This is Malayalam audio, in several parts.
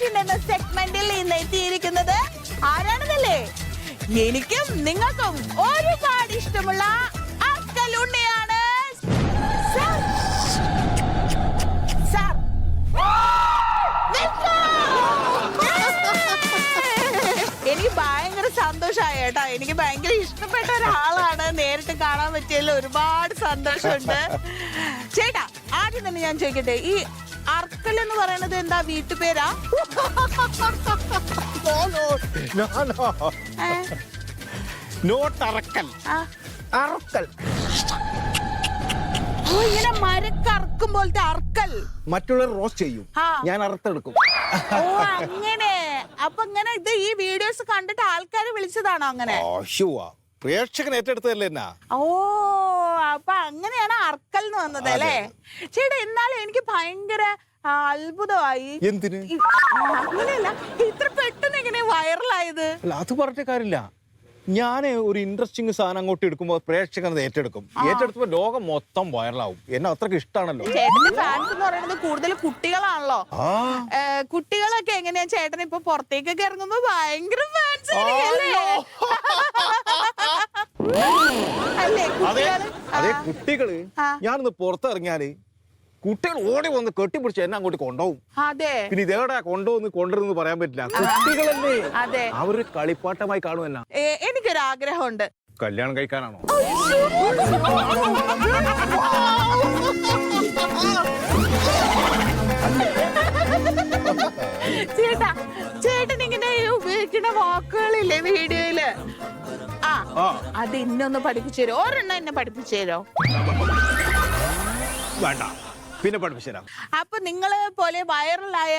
ഡിസ്കഷൻ എന്ന സെഗ്മെന്റിൽ ഇന്ന് എത്തിയിരിക്കുന്നത് ആരാണെന്നല്ലേ? എനിക്കും നിങ്ങൾക്കും ഒരുപാട് ഇഷ്ടമുള്ള. നിൽക്കൂ. എനിക്ക് ഭയങ്കര സന്തോഷമായ കേട്ടോ. എനിക്ക് ഭയങ്കര ഇഷ്ടപ്പെട്ട ഒരാളാണ്. നേരിട്ട് കാണാൻ പറ്റിയതിൽ ഒരുപാട് സന്തോഷമുണ്ട്. ചേട്ടാ ആദ്യം തന്നെ ഞാൻ ചോദിക്കട്ടെ ഈ അർക്കൽ എന്ന് പറയുന്നത് എന്താ വീട്ടുപേരാ? നോട്ട് അറക്കൽ ആ. അറക്കൽ. ഓ ഇങ്ങനെ മരക്കറക്കും പോലത്തെ അർക്കൽ. മറ്റുള്ളവർ റോസ്റ്റ് ചെയ്യും. ഞാൻ അറുത്തെടുക്കും. ഓ അങ്ങനെ. അപ്പൊ ഇങ്ങനെ ഇത് ഈ വീഡിയോസ് കണ്ടിട്ട് ആൾക്കാർ വിളിച്ചതാണോ അങ്ങനെ? പ്രേക്ഷകൻ ഏറ്റെടുത്തതല്ലേ എന്നാ? ഓ അപ്പൊ അങ്ങനെയാണ് അർക്കൽ എന്ന് വന്നത് അല്ലേ? ചേട്ടാ എന്നാലും എനിക്ക് ഭയങ്കര അത്ഭുതമായി. അങ്ങനെയല്ല ഇത്ര പെട്ടെന്ന് എങ്ങനെ വൈറലായത്? അല്ല അത് പറഞ്ഞ കാര്യമില്ല. ഞാൻ ഒരു ഇൻട്രസ്റ്റിംഗ് സാധനം അങ്ങോട്ട് എടുക്കുമ്പോൾ പ്രേക്ഷകൻ അത് ഏറ്റെടുക്കും. ഏറ്റെടുക്കുമ്പോൾ ലോകം മൊത്തം വൈറലാവും. എന്നെ അത്രയ്ക്ക് ഇഷ്ടമാണല്ലോ ചേട്ടന്റെ ഫാൻസ് എന്ന് പറയുന്നത് കൂടുതൽ കുട്ടികളാണല്ലോ. കുട്ടികളൊക്കെ എങ്ങനെയാ ചേട്ടൻ ഇപ്പൊ പുറത്തേക്കൊക്കെ ഇറങ്ങുമ്പോ ഭയങ്കര ഫാൻസ് അതെ കുട്ടികൾ. ഞാനൊന്ന് പുറത്തിറങ്ങിയാൽ കുട്ടികൾ ഓടി വന്ന് കെട്ടിപ്പിടിച്ച് എന്നെ അങ്ങോട്ട് കൊണ്ടുപോകും. അതെ. പിന്നെ ഇതേടാ കൊണ്ടുവന്ന് കൊണ്ടുവരുന്ന് പറയാൻ പറ്റില്ല. കുട്ടികളല്ലേ. അതെ. അവർ കളിപ്പാട്ടമായി കാണും എന്നാ ഏ, എനിക്കൊരു ആഗ്രഹമുണ്ട് കല്യാണം കഴിക്കാനാണോ? ചേട്ടാ ചേട്ടൻ ഇങ്ങനെ ഉപയോഗിക്കുന്ന വാക്കുകളില്ലേ വീഡിയോയിൽ? അത് ഇന്നൊന്ന് പഠിപ്പിച്ചു തരോ ഒരെണ്ണം എന്നെ പഠിപ്പിച്ചു തരോ വേണ്ട. പിന്നെ പഠിപ്പിച്ചുതരാം അപ്പൊ നിങ്ങളെ പോലെ വൈറലായ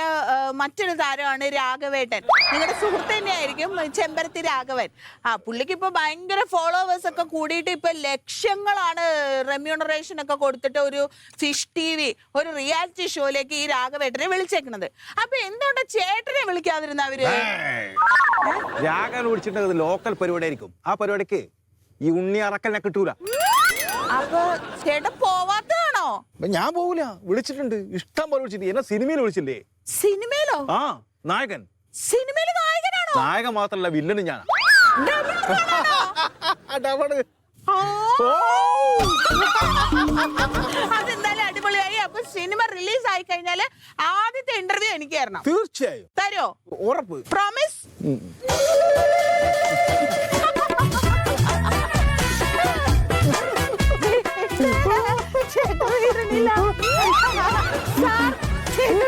മറ്റൊരു താരമാണ് രാഘവേട്ടൻ. നിങ്ങളുടെ സുഹൃത്ത് തന്നെയായിരിക്കും ചെമ്പരത്തി രാഘവൻ. ആ പുള്ളിക്ക് ഇപ്പൊ ഭയങ്കര ഫോളോവേഴ്സ് ഒക്കെ കൂടിയിട്ട് ഇപ്പൊ ലക്ഷങ്ങളാണ് റെമ്യൂണറേഷൻ ഒക്കെ കൊടുത്തിട്ട് ഒരു ഫിഷ് ടി വി ഒരു റിയാലിറ്റി ഷോയിലേക്ക് ഈ രാഘവേട്ടനെ വിളിച്ചേക്കുന്നത് അപ്പൊ എന്തുകൊണ്ട് ചേട്ടനെ വിളിക്കാതിരുന്ന അവർ? രാഘവൻ വിളിച്ചിട്ടുള്ളത് ലോക്കൽ പരിപാടി ആയിരിക്കും. ആ പരിപാടിക്ക് ഈ ഉണ്ണി അറക്കലിനെ കിട്ടൂല. അപ്പൊ ചേട്ടൻ അപ്പൊ ഞാൻ പോവില്ല വിളിച്ചിട്ടുണ്ട്. ഇഷ്ടം പോലെ വിളിച്ചിട്ട് എന്നെ സിനിമയിൽ വിളിച്ചില്ലേ? സിനിമയിലോ? ആ നായകൻ. സിനിമയിൽ നായകനാണോ? നായകൻ മാത്രല്ല വില്ലനും ഞാൻ. അതെന്തായാലും അടിപൊളിയായി. അപ്പൊ സിനിമ റിലീസ് ആയി കഴിഞ്ഞാൽ ആദ്യത്തെ ഇന്റർവ്യൂ എനിക്ക് തരണം തീർച്ചയായും. തരോ? ഉറപ്പ്. പ്രോമിസ് വിടണില്ല സാർ എന്നെ